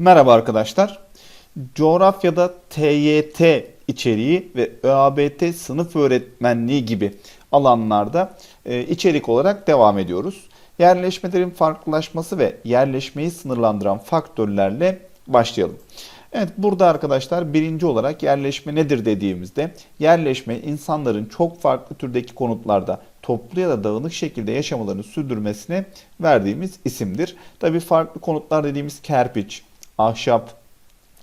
Merhaba arkadaşlar. Coğrafyada TYT içeriği ve ÖABT sınıf öğretmenliği gibi alanlarda e, içerik olarak devam ediyoruz. Yerleşmelerin farklılaşması ve yerleşmeyi sınırlandıran faktörlerle başlayalım. Evet burada arkadaşlar birinci olarak yerleşme nedir dediğimizde yerleşme insanların çok farklı türdeki konutlarda toplu ya da dağınık şekilde yaşamalarını sürdürmesine verdiğimiz isimdir. Tabi farklı konutlar dediğimiz kerpiç, ahşap,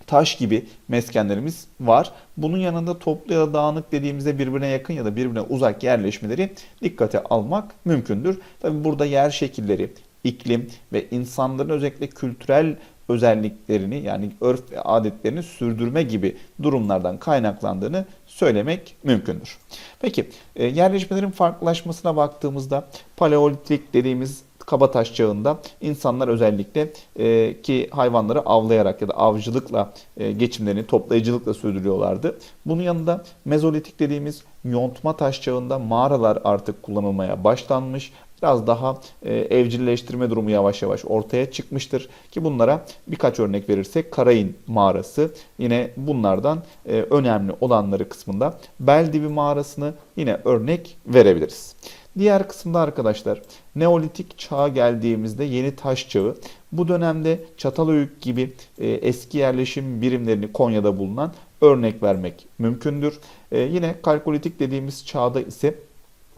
taş gibi meskenlerimiz var. Bunun yanında toplu ya da dağınık dediğimizde birbirine yakın ya da birbirine uzak yerleşmeleri dikkate almak mümkündür. Tabi burada yer şekilleri, iklim ve insanların özellikle kültürel özelliklerini yani örf ve adetlerini sürdürme gibi durumlardan kaynaklandığını söylemek mümkündür. Peki e, yerleşmelerin farklılaşmasına baktığımızda paleolitik dediğimiz Kabataş çağında insanlar özellikle e, ki hayvanları avlayarak ya da avcılıkla e, geçimlerini toplayıcılıkla sürdürüyorlardı. Bunun yanında Mezolitik dediğimiz yontma taş çağında mağaralar artık kullanılmaya başlanmış. Biraz daha e, evcilleştirme durumu yavaş yavaş ortaya çıkmıştır. Ki bunlara birkaç örnek verirsek Karayın mağarası yine bunlardan e, önemli olanları kısmında Beldivi mağarasını yine örnek verebiliriz. Diğer kısımda arkadaşlar Neolitik çağa geldiğimizde yeni taş çağı. Bu dönemde Çatalhöyük gibi e, eski yerleşim birimlerini Konya'da bulunan örnek vermek mümkündür. E, yine Kalkolitik dediğimiz çağda ise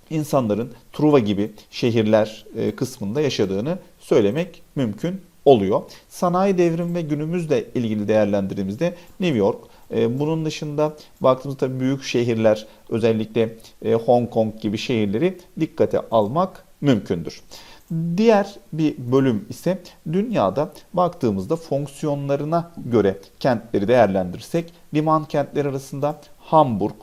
insanların Truva gibi şehirler e, kısmında yaşadığını söylemek mümkün oluyor. Sanayi devrim ve günümüzle ilgili değerlendirdiğimizde New York, bunun dışında baktığımızda tabii büyük şehirler özellikle e, Hong Kong gibi şehirleri dikkate almak mümkündür. Diğer bir bölüm ise dünyada baktığımızda fonksiyonlarına göre kentleri değerlendirirsek liman kentleri arasında Hamburg,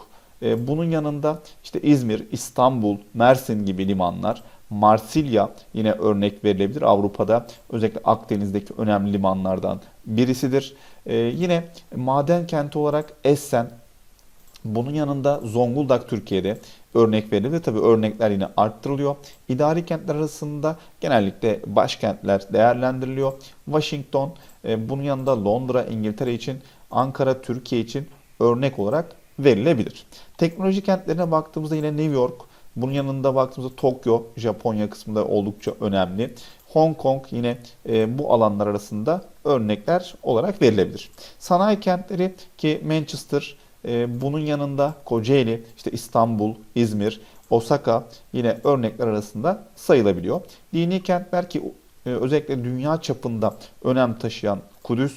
e, bunun yanında işte İzmir, İstanbul, Mersin gibi limanlar, Marsilya yine örnek verilebilir. Avrupa'da özellikle Akdeniz'deki önemli limanlardan birisidir. Ee, yine maden kenti olarak Essen, bunun yanında Zonguldak Türkiye'de örnek verilir. Tabi örnekler yine arttırılıyor. İdari kentler arasında genellikle başkentler değerlendiriliyor. Washington, e, bunun yanında Londra İngiltere için, Ankara Türkiye için örnek olarak verilebilir. Teknoloji kentlerine baktığımızda yine New York, bunun yanında baktığımızda Tokyo, Japonya kısmında oldukça önemli. Hong Kong yine e, bu alanlar arasında örnekler olarak verilebilir. Sanayi kentleri ki Manchester, e, bunun yanında Kocaeli, işte İstanbul, İzmir, Osaka yine örnekler arasında sayılabiliyor. Dini kentler ki e, özellikle dünya çapında önem taşıyan Kudüs,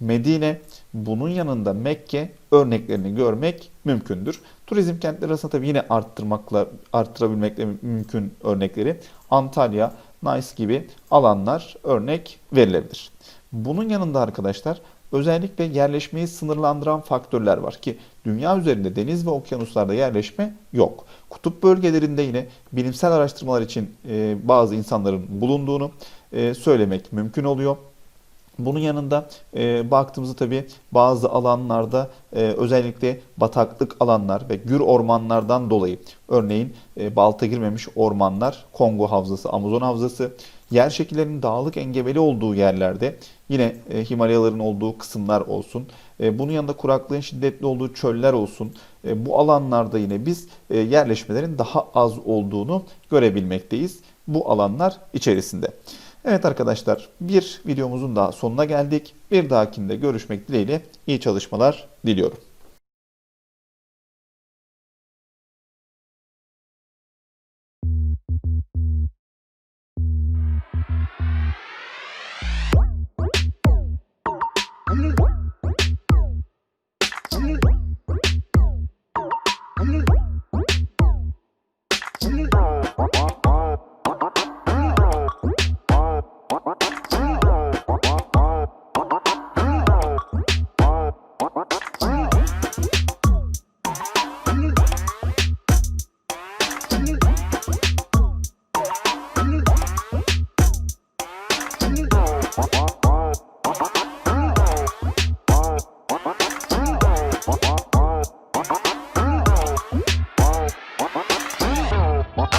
Medine, bunun yanında Mekke örneklerini görmek mümkündür. Turizm kentleri arasında tabii yine arttırmakla arttırabilmekle mümkün örnekleri Antalya, Nice gibi alanlar örnek verilebilir. Bunun yanında arkadaşlar özellikle yerleşmeyi sınırlandıran faktörler var ki dünya üzerinde deniz ve okyanuslarda yerleşme yok. Kutup bölgelerinde yine bilimsel araştırmalar için bazı insanların bulunduğunu söylemek mümkün oluyor. Bunun yanında e, baktığımızda tabii bazı alanlarda e, özellikle bataklık alanlar ve gür ormanlardan dolayı örneğin e, balta girmemiş ormanlar, Kongo havzası, Amazon havzası, yer şekillerinin dağlık engebeli olduğu yerlerde yine e, Himalayaların olduğu kısımlar olsun. E, bunun yanında kuraklığın şiddetli olduğu çöller olsun. E, bu alanlarda yine biz e, yerleşmelerin daha az olduğunu görebilmekteyiz bu alanlar içerisinde. Evet arkadaşlar bir videomuzun daha sonuna geldik. Bir dahakinde görüşmek dileğiyle iyi çalışmalar diliyorum.